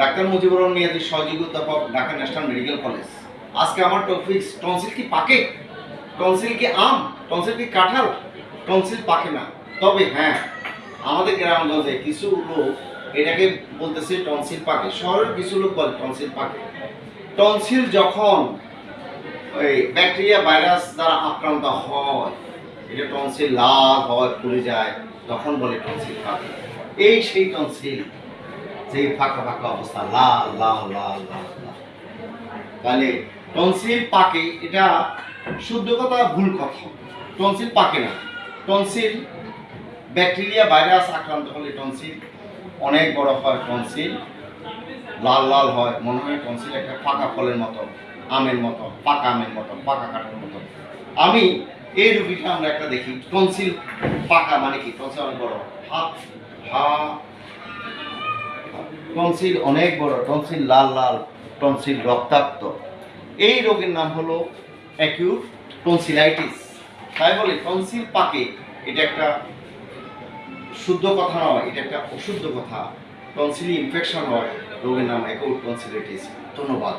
Doctor Mujibur নিয়াজির সহযোগী অধ্যাপক Dhaka national medical college. আজকে আমার টনসিল কি পাকে? টনসিল কি আম? টনসিল কি কাঁঠাল? টনসিল পাকে না। তবে হ্যাঁ আমাদের গ্রামগঞ্জে কিছু লোক এটাকে বলতেছে টনসিল পাকে। শহরের কিছু লোক বলে টনসিল পাকে। টনসিল যখন ওই ব্যাকটেরিয়া ভাইরাস দ্বারা আক্রান্ত হয়, এটা টনসিল লাল হয় ফুলে যায়, তখন বলে টনসিল পাকে। এই সেই টনসিল যে ফাঁকা ফাঁকা অবস্থা লাল লাল লাল তাহলে টনসিল পাকে, এটা শুদ্ধ কথা, ভুল কথা। টনসিল পাকে না। টনসিল ব্যাকটেরিয়া, ভাইরাস আক্রান্ত হলে টনসিল অনেক বড় হয়। টনসিল লাল লাল হয়। মনে হয় টনসিল একটা পাকা ফলের মতো, আমের মতো, পাকা আমের মতো, পাকা কাঠের মতো। আমি এই রুগীটা আমরা একটা দেখি, টনসিল পাকা মানে কি? টনসিল অনেক বড়। হা হা টনসিল অনেক বড়, টনসিল লাল লাল, টনসিল রক্তাক্ত। এই রোগের নাম হলো অ্যাকিউট টনসিলাইটিস তাই বলে টনসিল পাকে, এটা একটা শুদ্ধ কথা নয়, এটা একটা অশুদ্ধ কথা। টনসিল ইনফেকশন হয়, রোগের নাম অ্যাকিউট টনসিলাইটিস ধন্যবাদ।